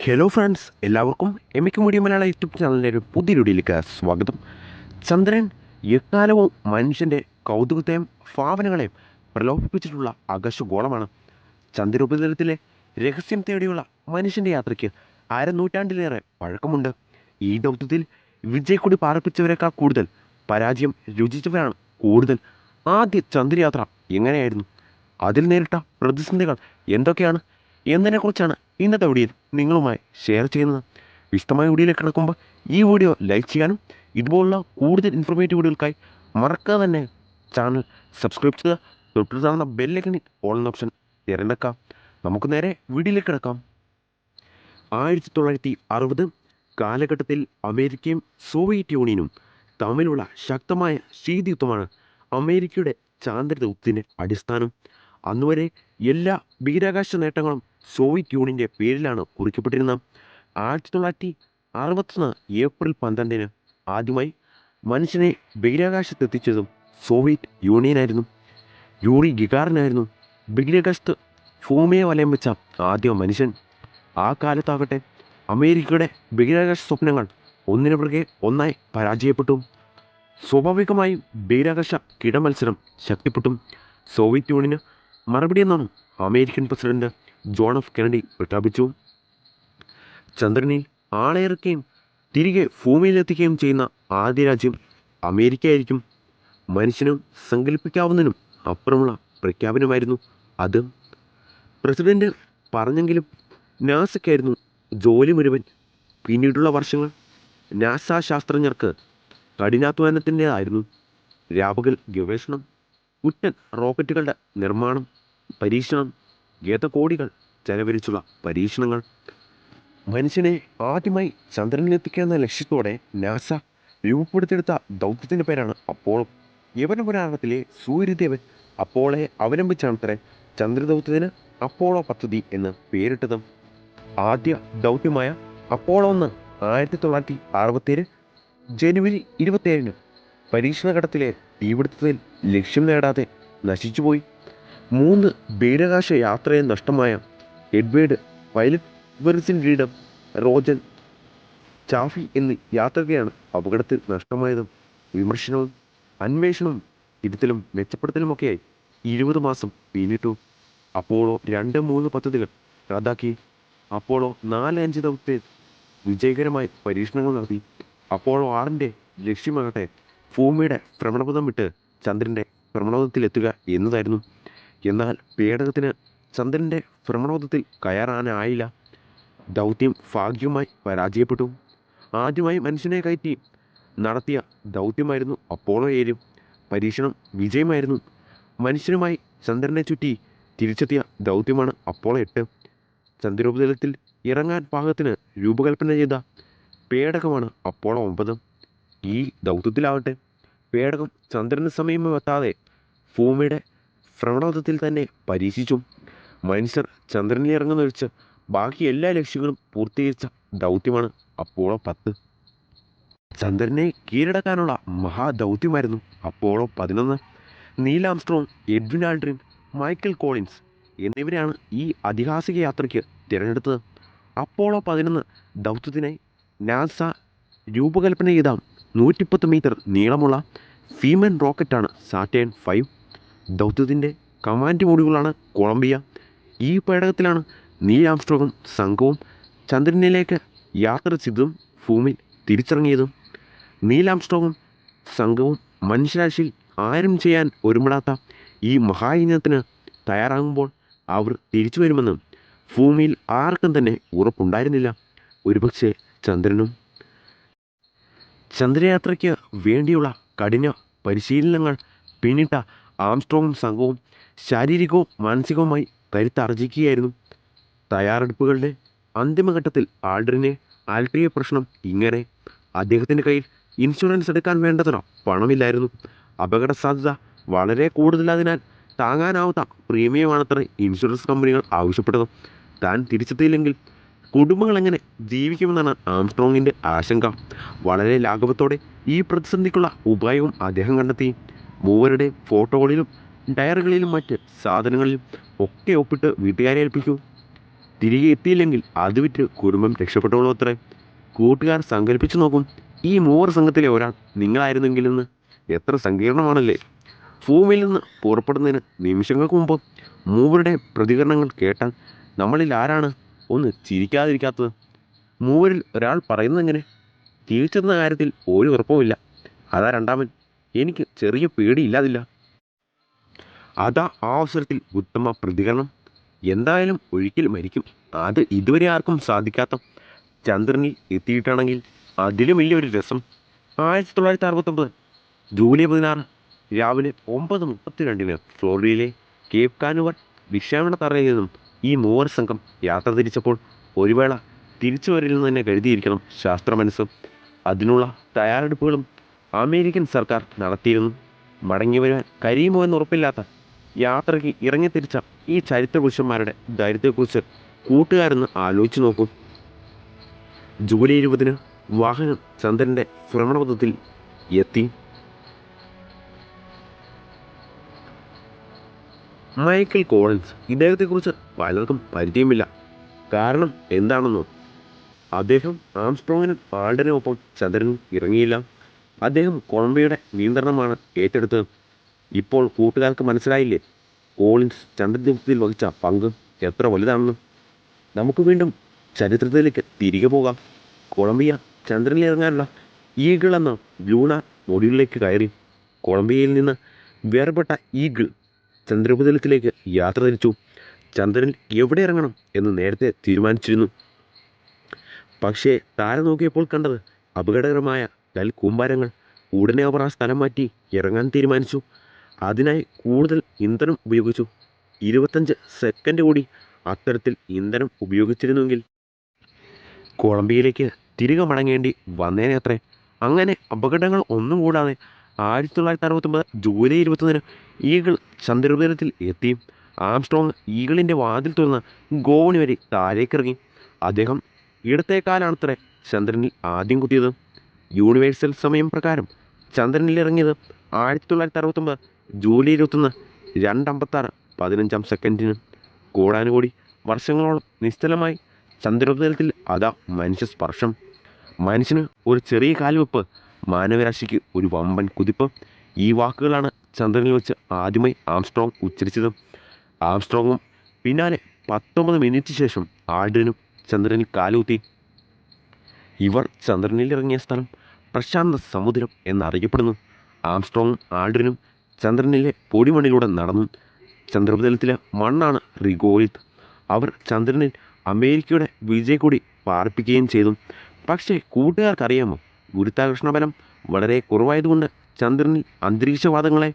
Hello friends എല്ലാവർക്കും എമിക്ക് media മലയാള YouTube ചാനലിന്റെ ഒരു പുതിയ വീഡിയോയിലേക്ക് സ്വാഗതം. ചന്ദ്രൻ എക്കാലവും മനുഷ്യന്റെ കൗതുകത്തെയും ഭാവനകളെയും പ്രലോഭിപ്പിച്ചിട്ടുള്ള ആകാശഗോളമാണ്. ചന്ദ്രോപരിതലത്തിലെ രഹസ്യം തേടിയുള്ള മനുഷ്യന്റെ യാത്രയ്ക്ക് അരനൂറ്റാണ്ടിലേറെ പഴക്കമുണ്ട്. ഈ ദൗത്യത്തിൽ വിജയക്കൊടി പാർപ്പിച്ചവരെക്കാൾ കൂടുതൽ പരാജയം രുചിച്ചവരാണ് കൂടുതൽ. ആദ്യ ചന്ദ്രയാത്ര എങ്ങനെയായിരുന്നു? അതിൽ നേരിട്ട പ്രതിസന്ധികൾ എന്തൊക്കെയാണ്? എന്നതിനെക്കുറിച്ചാണ് ഇന്നത്തെ വീഡിയോയിൽ നിങ്ങളുമായി ഷെയർ ചെയ്യുന്നത്. വിശദമായ വീഡിയോയിലേക്ക് കിടക്കുമ്പോൾ ഈ വീഡിയോ ലൈക്ക് ചെയ്യാനും ഇതുപോലുള്ള കൂടുതൽ ഇൻഫോർമേറ്റീവ് വീഡിയോകൾക്കായി മറക്കാതെ തന്നെ ചാനൽ സബ്സ്ക്രൈബ് ചെയ്യുക. തൊട്ടു കാണുന്ന ബെല്ലൈക്കണി ഓൺ എന്ന ഓപ്ഷൻ തിരഞ്ഞെടുക്കാം നമുക്ക് നേരെ വീഡിയോയിലേക്ക് കിടക്കാം. ആയിരത്തി തൊള്ളായിരത്തി അറുപത് കാലഘട്ടത്തിൽ അമേരിക്കയും സോവിയറ്റ് യൂണിയനും തമ്മിലുള്ള ശക്തമായ ശീതയുദ്ധമാണ് അമേരിക്കയുടെ ചാന്ദ്രദൗത്യത്തിന്റെ അടിസ്ഥാനം. അന്നുവരെ എല്ലാ ബഹിരാകാശ നേട്ടങ്ങളും സോവിയറ്റ് യൂണിയന്റെ പേരിലാണ് കുറിക്കപ്പെട്ടിരുന്നത്. ആയിരത്തി തൊള്ളായിരത്തി അറുപത്തൊന്ന് ഏപ്രിൽ പന്ത്രണ്ടിന് ആദ്യമായി മനുഷ്യനെ ബഹിരാകാശത്തെത്തിച്ചതും സോവിയറ്റ് യൂണിയനായിരുന്നു. യൂറി ഗിഗാറിനായിരുന്നു ബഹിരാകാശത്ത് ഭൂമിയെ വലയം വെച്ച ആദ്യ മനുഷ്യൻ. ആ കാലത്താകട്ടെ അമേരിക്കയുടെ ബഹിരാകാശ സ്വപ്നങ്ങൾ ഒന്നിനു പുറകെ ഒന്നായി പരാജയപ്പെട്ടു. സ്വാഭാവികമായും ബഹിരാകാശ കിടമത്സരം ശക്തിപ്പെട്ടു. സോവിയറ്റ് യൂണിയന് മറുപടി എന്നാണ് American president John F Kennedy പ്രഖ്യാപിച്ചു. ചന്ദ്രനിൽ ആളെയിറക്കുകയും തിരികെ ഭൂമിയിലെത്തിക്കുകയും ചെയ്യുന്ന ആദ്യ രാജ്യം അമേരിക്കയായിരിക്കും. മനുഷ്യനും സങ്കല്പിക്കാവുന്നതിനും അപ്പുറമുള്ള പ്രഖ്യാപനമായിരുന്നു അത്. പ്രസിഡന്റ് പറഞ്ഞെങ്കിലും നാസയ്ക്കായിരുന്നു ജോലി മുഴുവൻ. പിന്നീടുള്ള വർഷങ്ങൾ നാസ ശാസ്ത്രജ്ഞർക്ക് കഠിനാധ്വാനത്തിന്റെതായിരുന്നു. രാപകൽ ഗവേഷണം കുറ്റൻ റോക്കറ്റുകളുടെ നിർമ്മാണം പരീക്ഷണം ഗതകോടികൾ ചെലവഴിച്ചുള്ള പരീക്ഷണങ്ങൾ. മനുഷ്യനെ ആദ്യമായി ചന്ദ്രനിലെത്തിക്കുക എന്ന ലക്ഷ്യത്തോടെ നാസ രൂപപ്പെടുത്തിയെടുത്ത ദൗത്യത്തിന്റെ പേരാണ് അപ്പോളോ. യവന പുരാണത്തിലെ സൂര്യദേവൻ അവലംബിച്ചാണ് അവലംബിച്ചാണത്രേ ചന്ദ്രദൗത്യത്തിന് അപ്പോളോ പദ്ധതി എന്ന് പേരിട്ടതും ആദ്യ ദൗത്യമായ അപ്പോളോ ഒന്ന് ആയിരത്തി തൊള്ളായിരത്തി അറുപത്തേഴ് ജനുവരി ഇരുപത്തിയേഴിന് പരീക്ഷണഘട്ടത്തിലെ തീപിടുത്തത്തിൽ ലക്ഷ്യം നേടാതെ നശിച്ചുപോയി. മൂന്ന് ബഹിരാകാശ യാത്രയെ നഷ്ടമായ എഡ്വേർഡ് പൈലറ്റ് വെറിസിൻ റോജൻ ചാഫി എന്നീ യാത്രകയാണ് അപകടത്തിൽ നഷ്ടമായതും വിമർശനവും അന്വേഷണവും തിരുത്തലും മെച്ചപ്പെടുത്തലുമൊക്കെയായി ഇരുപത് മാസം പിന്നിട്ടു. അപ്പോളോ രണ്ട് മൂന്ന് പദ്ധതികൾ റദ്ദാക്കി. അപ്പോളോ നാല് അഞ്ച് ദൗത്യത്തിൽ വിജയകരമായി പരീക്ഷണങ്ങൾ നടത്തി. അപ്പോളോ ആറിന്റെ ലക്ഷ്യമാകട്ടെ ഭൂമിയുടെ ഭ്രമണപഥം വിട്ട് ചന്ദ്രന്റെ ഭ്രമണപഥത്തിലെത്തുക എന്നതായിരുന്നു. എന്നാൽ പേടകത്തിന് ചന്ദ്രന്റെ ഭ്രമണപഥത്തിൽ കയറാനായില്ല. ദൗത്യം ഭാഗ്യവുമായി പരാജയപ്പെട്ടു. ആദ്യമായി മനുഷ്യനെ കയറ്റി നടത്തിയ ദൗത്യമായിരുന്നു അപ്പോളോ ഏഴ് പരീക്ഷണം വിജയമായിരുന്നു. മനുഷ്യനുമായി ചന്ദ്രനെ ചുറ്റി തിരിച്ചെത്തിയ ദൗത്യമാണ് അപ്പോളോ എട്ട്. ചന്ദ്രോപരിതലത്തിൽ ഇറങ്ങാൻ പാകത്തിന് രൂപകൽപ്പന ചെയ്ത പേടകമാണ് അപ്പോളോ ഒമ്പത്. ഈ ദൗത്യത്തിലാവട്ടെ. പേടകം ചന്ദ്രന് എത്താതെ ഭൂമിയുടെ ഭ്രമണപഥത്തിൽ തന്നെ പരീക്ഷിച്ചു. മനുഷ്യർ ചന്ദ്രനിൽ ഇറങ്ങുന്ന ഒഴിച്ച് ബാക്കി എല്ലാ ലക്ഷ്യങ്ങളും പൂർത്തീകരിച്ച ദൗത്യമാണ് അപ്പോളോ പത്ത്. ചന്ദ്രനെ കീഴടക്കാനുള്ള മഹാദൗത്യമായിരുന്നു അപ്പോളോ പതിനൊന്ന്. Neil Armstrong Edwin Aldrin Michael Collins എന്നിവരെയാണ് ഈ അതിഹാസിക യാത്രയ്ക്ക് തിരഞ്ഞെടുത്തത്. അപ്പോളോ പതിനൊന്ന് ദൗത്യത്തിനായി നാസ രൂപകൽപ്പന ചെയ്ത നൂറ്റിപ്പത്ത് മീറ്റർ നീളമുള്ള ഫീമൻ റോക്കറ്റാണ് സാറ്റേൺ ഫൈവ്. ദൗത്യത്തിന്റെ കമാൻഡ് മോഡ്യൂളാണ് കൊളംബിയ. ഈ പേടകത്തിലാണ് നീൽ സംഘവും ചന്ദ്രനിലേക്ക് യാത്ര ചെയ്തതും ഭൂമിയിൽ തിരിച്ചിറങ്ങിയതും. നീൽ സംഘവും മനുഷ്യരാശിയിൽ ആരും ചെയ്യാൻ ഒരുമിടാത്ത ഈ മഹായജ്ഞത്തിന് തയ്യാറാകുമ്പോൾ അവർ തിരിച്ചു വരുമെന്ന് ഭൂമിയിൽ ആർക്കും തന്നെ ഉറപ്പുണ്ടായിരുന്നില്ല. ഒരുപക്ഷെ ചന്ദ്രനും ചന്ദ്രയാത്രയ്ക്ക് വേണ്ടിയുള്ള കഠിന പരിശീലനങ്ങൾ പിന്നിട്ട ആംസ്ട്രോങ്ങും സംഘവും ശാരീരികവും മാനസികവുമായി കരുത്താർജിക്കുകയായിരുന്നു. തയ്യാറെടുപ്പുകളുടെ അന്തിമഘട്ടത്തിൽ ആൾഡറിനെ ആൽട്രിയ പ്രശ്നം ഇങ്ങനെ. അദ്ദേഹത്തിന്റെ കയ്യിൽ ഇൻഷുറൻസ് എടുക്കാൻ വേണ്ടത്ര പണമില്ലായിരുന്നു. അപകട സാധ്യത വളരെ കൂടുതലായതിനാൽ താങ്ങാനാവാത്ത പ്രീമിയമാണത്ര ഇൻഷുറൻസ് കമ്പനികൾ ആവശ്യപ്പെട്ടത്. താൻ തിരിച്ചെത്തിയില്ലെങ്കിൽ കുടുംബങ്ങൾ എങ്ങനെ ജീവിക്കുമെന്നാണ് ആംസ്ട്രോങ്ങിന്റെ ആശങ്ക. വളരെ ലാഘവത്തോടെ ഈ പ്രതിസന്ധിക്കുള്ള ഉപായവും അദ്ദേഹം കണ്ടെത്തി. മൂവരുടെ ഫോട്ടോകളിലും ഡയറികളിലും മറ്റ് സാധനങ്ങളിലും ഒക്കെ ഒപ്പിട്ട് വീട്ടുകാരെ ഏൽപ്പിക്കൂ. തിരികെ എത്തിയില്ലെങ്കിൽ അത് വിറ്റ് കുടുംബം രക്ഷപ്പെട്ടോളൂ അത്രേ. കൂട്ടുകാർ സങ്കല്പിച്ചു നോക്കും ഈ മൂവർ സംഘത്തിലെ ഒരാൾ നിങ്ങളായിരുന്നെങ്കിലെന്ന്? എത്ര സങ്കീർണമാണല്ലേ. ഭൂമിയിൽ നിന്ന് പുറപ്പെടുന്നതിന് നിമിഷങ്ങൾക്ക് മുമ്പ് മൂവരുടെ പ്രതികരണങ്ങൾ കേട്ടാൽ നമ്മളിൽ ആരാണ് ഒന്ന് ചിരിക്കാതിരിക്കാത്തത്. മൂവരിൽ ഒരാൾ പറയുന്നത് എങ്ങനെ? തിരിച്ചെന്ന കാര്യത്തിൽ ഒരു ഉറപ്പുമില്ല. അതാ രണ്ടാമൻ. എനിക്ക് ചെറിയ പേടിയില്ലാതില്ല. അതാ ആ അവസരത്തിൽ ഉത്തമ പ്രതികരണം. എന്തായാലും ഒഴിക്കൽ മരിക്കും. അത് ഇതുവരെ ആർക്കും സാധിക്കാത്ത ചന്ദ്രനിൽ എത്തിയിട്ടാണെങ്കിൽ അതിലും വലിയൊരു രസം. ആയിരത്തി തൊള്ളായിരത്തി അറുപത്തൊമ്പത് ജൂലൈ പതിനാറ് രാവിലെ ഒമ്പത് മുപ്പത്തിരണ്ടിന് ഫ്ലോറിഡയിലെ കേപ്പ് കാനുവർ വിക്ഷേപണ തറയിൽ നിന്നും ഈ മൂവർ സംഘം യാത്ര തിരിച്ചപ്പോൾ ഒരു വേള തിരിച്ചു വരില്ലെന്ന് തന്നെ കരുതിയിരിക്കണം ശാസ്ത്ര മനസ്സ്. അതിനുള്ള തയ്യാറെടുപ്പുകളും അമേരിക്കൻ സർക്കാർ നടത്തിയിരുന്നു. മടങ്ങി വരുവാൻ കഴിയുമോ എന്ന് ഉറപ്പില്ലാത്ത യാത്രയ്ക്ക് ഇറങ്ങിത്തിരിച്ച ഈ ചരിത്ര പുരുഷന്മാരുടെ ധൈര്യത്തെക്കുറിച്ച് കൂട്ടുകാരെന്ന് ആലോചിച്ചു നോക്കും. ജൂലൈ ഇരുപതിന് വാഹനം ചന്ദ്രന്റെ ഭ്രമണപഥത്തിൽ എത്തി. മൈക്കിൾ കോളിൻസ് ഇദ്ദേഹത്തെക്കുറിച്ച് പലർക്കും പരിചയമില്ല. കാരണം എന്താണെന്നോ? അദ്ദേഹം ആംസ്ട്രോങ്ങിനും ആൾഡനുമൊപ്പം ചന്ദ്രനും ഇറങ്ങിയില്ല. അദ്ദേഹം കൊളംബിയയുടെ നിയന്ത്രണമാണ് ഏറ്റെടുത്തത്. ഇപ്പോൾ കൂട്ടുകാർക്ക് മനസ്സിലായില്ലേ? കോളിൻസ് ചന്ദ്രദീപത്തിൽ വഹിച്ച പങ്ക് എത്ര വലുതാണെന്ന്? നമുക്ക് വീണ്ടും ചരിത്രത്തിലേക്ക് തിരികെ പോകാം. കൊളംബിയ ചന്ദ്രനിൽ ഇറങ്ങാനുള്ള ഈഗിൾ എന്ന ലൂണ മൊഡ്യൂളിലേക്ക് കയറി. കൊളംബിയയിൽ നിന്ന് വേർപെട്ട ഈഗിൾ ചന്ദ്രപതലത്തിലേക്ക് യാത്ര തിരിച്ചു. ചന്ദ്രൻ എവിടെ ഇറങ്ങണം എന്ന് നേരത്തെ തീരുമാനിച്ചിരുന്നു. പക്ഷേ താരം നോക്കിയപ്പോൾ കണ്ടത് അപകടകരമായ കൽ കൂമ്പാരങ്ങൾ. ഉടനെ അവർ ആ സ്ഥലം മാറ്റി ഇറങ്ങാൻ തീരുമാനിച്ചു. അതിനായി കൂടുതൽ ഇന്ധനം ഉപയോഗിച്ചു. ഇരുപത്തഞ്ച് സെക്കൻഡ് കൂടി അത്തരത്തിൽ ഇന്ധനം ഉപയോഗിച്ചിരുന്നുവെങ്കിൽ കൊളംബിയയിലേക്ക് തിരികെ മടങ്ങേണ്ടി വന്നേനെ അത്രേ. അങ്ങനെ അപകടങ്ങൾ ഒന്നും കൂടാതെ ആയിരത്തി തൊള്ളായിരത്തി അറുപത്തൊമ്പത് ജൂലൈ ഇരുപത്തൊന്നിന് ഈഗിൾ ചന്ദ്രോപരിതലത്തിൽ എത്തി. ആംസ്ട്രോങ് ഈഗിളിന്റെ വാതിൽ തുറന്ന് ഗോവണി വരെ താഴേക്കിറങ്ങി. അദ്ദേഹം ഇടത്തേക്കാലാണത്രേ ചന്ദ്രനിൽ ആദ്യം കുത്തിയത്. യൂണിവേഴ്സൽ സമയം പ്രകാരം ചന്ദ്രനിൽ ഇറങ്ങിയത് ആയിരത്തി തൊള്ളായിരത്തി അറുപത്തൊമ്പത് ജൂലൈ ഇരുപത്തൊന്ന് രണ്ടമ്പത്താറ് പതിനഞ്ചാം സെക്കൻഡിന്. കൂടാനുകൂടി വർഷങ്ങളോളം നിശ്ചലമായി ചന്ദ്രോപരിതലത്തിൽ അതാ മനുഷ്യ സ്പർശം. മനുഷ്യന് ഒരു ചെറിയ കാൽവെപ്പ് മാനവരാശിക്ക് ഒരു വമ്പൻ കുതിപ്പ്. ഈ വാക്കുകളാണ് ചന്ദ്രനിൽ വെച്ച് ആദ്യമായി ആംസ്ട്രോങ് ഉച്ചരിച്ചത്. ആംസ്ട്രോങ്ങും പിന്നാലെ പത്തൊമ്പത് മിനിറ്റ് ശേഷം ആൾഡ്രിനും ചന്ദ്രനിൽ കാലുകുത്തി. ഇവർ ചന്ദ്രനിൽ ഇറങ്ങിയ സ്ഥലം പ്രശാന്ത സമുദ്രം എന്നറിയപ്പെടുന്നു. ആംസ്ട്രോങ്ങും ആൾഡ്രിനും ചന്ദ്രനിലെ പൊടിമണ്ണിലൂടെ നടന്നു. ചന്ദ്രപതലത്തിലെ മണ്ണാണ് റിഗോലിത്ത്. അവർ ചന്ദ്രനിൽ അമേരിക്കയുടെ വിജയക്കൊടി പാർപ്പിക്കുകയും ചെയ്തു. പക്ഷേ കൂട്ടുകാർക്കറിയാമോ? ഗുരുത്വാകർഷണ ബലം വളരെ കുറവായതുകൊണ്ട് ചന്ദ്രനിൽ അന്തരീക്ഷവാദങ്ങളെ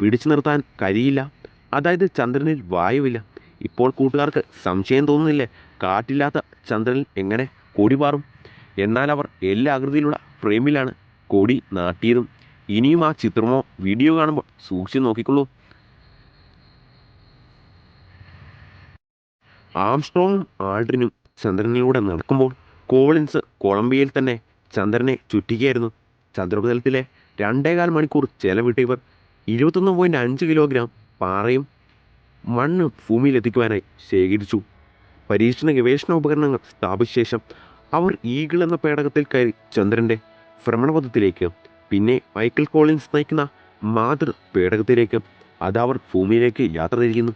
പിടിച്ചു നിർത്താൻ കഴിയില്ല. അതായത് ചന്ദ്രനിൽ വായുവില്ല. ഇപ്പോൾ കൂട്ടുകാർക്ക് സംശയം തോന്നുന്നില്ലേ? കാറ്റില്ലാത്ത ചന്ദ്രനിൽ എങ്ങനെ കൊടി പാറും? എന്നാൽ അവർ എല്ലാ ആകൃതിയിലുള്ള ഫ്രെയിമിലാണ് കൊടി നാട്ടിയതും. ഇനിയും ആ ചിത്രമോ വീഡിയോ കാണുമ്പോൾ സൂക്ഷിച്ചു നോക്കിക്കൊള്ളൂ. ആംസ്ട്രോങ്ങും ആൾഡ്രിനും ചന്ദ്രനിലൂടെ നടക്കുമ്പോൾ കോളിൻസ് കൊളംബിയയിൽ തന്നെ ചന്ദ്രനെ ചുറ്റിക്കുകയായിരുന്നു ചന്ദ്രോപതലത്തിലെ രണ്ടേകാൽ മണിക്കൂർ ചെലവിട്ട് ഇവർ ഇരുപത്തൊന്ന് പോയിന്റ് അഞ്ച് കിലോഗ്രാം പാറയും മണ്ണും ഭൂമിയിലെത്തിക്കുവാനായി ശേഖരിച്ചു. പരീക്ഷണ ഗവേഷണ ഉപകരണങ്ങൾ സ്ഥാപിച്ച ശേഷം അവർ ഈഗിൾ എന്ന പേടകത്തിൽ കയറി ചന്ദ്രന്റെ ഭ്രമണപഥത്തിലേക്ക് പിന്നെ മൈക്കിൾ കോളിൻസ് നയിക്കുന്ന മാതൃ പേടകത്തിലേക്ക് അതവർ ഭൂമിയിലേക്ക് യാത്ര തിരിക്കുന്നു.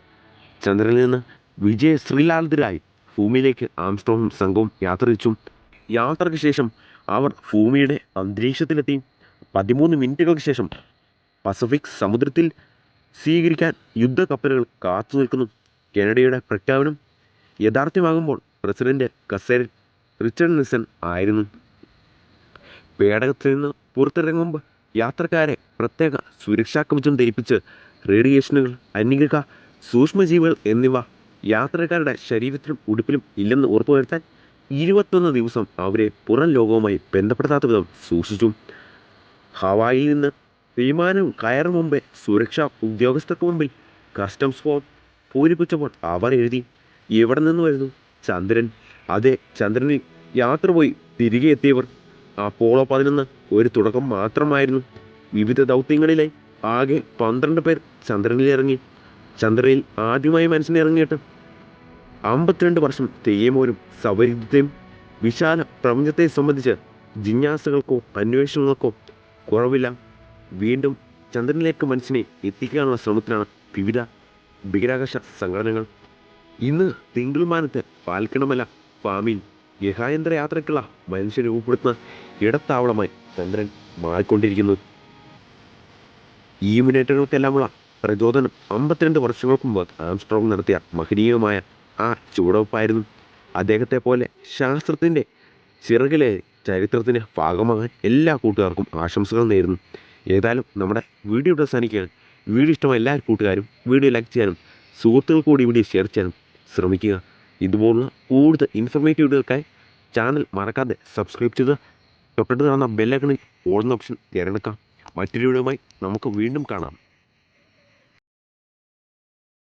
ചന്ദ്രനിൽ നിന്ന് വിജയ ശ്രീലാളിതരായി ഭൂമിയിലേക്ക് ആംസ്ട്രോങ്ങും സംഘവും യാത്ര തിരിച്ചു. യാത്രയ്ക്ക് ശേഷം അവർ ഭൂമിയുടെ അന്തരീക്ഷത്തിലെത്തി. പതിമൂന്ന് മിനിറ്റുകൾക്ക് ശേഷം പസഫിക് സമുദ്രത്തിൽ സ്വീകരിക്കാൻ യുദ്ധക്കപ്പലുകൾ കാത്തു നിൽക്കുന്നു. കെനഡിയുടെ പ്രഖ്യാപനം യഥാർത്ഥമാകുമ്പോൾ പ്രസിഡന്റ് കസേരൻ റിച്ചർഡ് നിസൺ ആയിരുന്നു. പേടകത്തിൽ നിന്ന് പുറത്തിറങ്ങുമ്പോൾ യാത്രക്കാരെ പ്രത്യേക സുരക്ഷാ കവചം ധരിപ്പിച്ച് റേഡിയേഷനുകൾ അന്യഗ്രഹ സൂക്ഷ്മജീവികൾ എന്നിവ യാത്രക്കാരുടെ ശരീരത്തിലും ഉടുപ്പിലും ഇല്ലെന്ന് ഉറപ്പുവരുത്താൻ ഇരുപത്തൊന്ന് ദിവസം അവരെ പുറം ലോകവുമായി ബന്ധപ്പെടുത്താത്ത വിധം സൂക്ഷിച്ചു. ഹവായിൽ നിന്ന് വിമാനം കയറും മുമ്പേ സുരക്ഷാ ഉദ്യോഗസ്ഥർക്ക് മുമ്പിൽ കസ്റ്റംസ് ഫോം പൂരിപ്പിച്ചപ്പോൾ അവർ എഴുതി എവിടെ നിന്ന് വരുന്നു ചന്ദ്രൻ. അതെ ചന്ദ്രനിൽ യാത്ര പോയി തിരികെ എത്തിയവർ അപ്പോളോ പതിനൊന്ന് ഒരു തുടക്കം മാത്രമായിരുന്നു. വിവിധ ദൗത്യങ്ങളിലെ ആകെ പന്ത്രണ്ട് പേർ ചന്ദ്രനിൽ ഇറങ്ങി. ചന്ദ്രനിൽ ആദ്യമായി മനുഷ്യനെ അമ്പത്തിരണ്ട് വർഷം തെയ്യമോരും സൗകര്യത്തെയും വിശാല പ്രപഞ്ചത്തെ സംബന്ധിച്ച് ജിജ്ഞാസകൾക്കോ അന്വേഷണങ്ങൾക്കോ കുറവില്ല. വീണ്ടും ചന്ദ്രനിലേക്ക് മനുഷ്യനെ എത്തിക്കാനുള്ള ശ്രമത്തിലാണ് വിവിധ ബഹിരാകാശ സംഘടനകൾ. ഇന്ന് തിങ്കൾമാനത്ത് പാൽക്കിണമല ഫാമിൽ ഗഹായന്ത്ര യാത്രയ്ക്കുള്ള മനുഷ്യ രൂപപ്പെടുത്തുന്ന ഇടത്താവളമായി ചന്ദ്രൻ മാറിക്കൊണ്ടിരിക്കുന്നു. ഈ മുന്നേറ്റങ്ങൾക്കെല്ലാമുള്ള പ്രചോദനം അമ്പത്തിരണ്ട് വർഷങ്ങൾക്ക് മുമ്പ് ആംസ്ട്രോങ് നടത്തിയ മഹനീയമായ ആ ചുവടുവെപ്പായിരുന്നു. അദ്ദേഹത്തെ പോലെ ശാസ്ത്രത്തിന്റെ ചിറകിലെ ചരിത്രത്തിന്റെ ഭാഗമാകാൻ എല്ലാ കൂട്ടുകാർക്കും ആശംസകൾ നേരുന്നു. ഏതായാലും നമ്മുടെ വീഡിയോ ഇവിടെ അവസാനിക്കുകയാണ്. വീഡിയോ ഇഷ്ടമായ എല്ലാ കൂട്ടുകാരും വീഡിയോ ലൈക്ക് ചെയ്യാനും സുഹൃത്തുക്കൾ കൂടി വീഡിയോ ഷെയർ ചെയ്യാനും ശ്രമിക്കുക. ഇതുപോലുള്ള കൂടുതൽ ഇൻഫർമേറ്റീവ് വീഡിയോകൾക്കായി ചാനൽ മറക്കാതെ സബ്സ്ക്രൈബ് ചെയ്ത് തൊട്ടടുത്ത് കാണുന്ന ബെല്ലൈക്കണിൽ ഓടുന്ന ഓപ്ഷൻ തിരഞ്ഞെടുക്കാം. മറ്റൊരു വീഡിയോയുമായി നമുക്ക് വീണ്ടും കാണാം.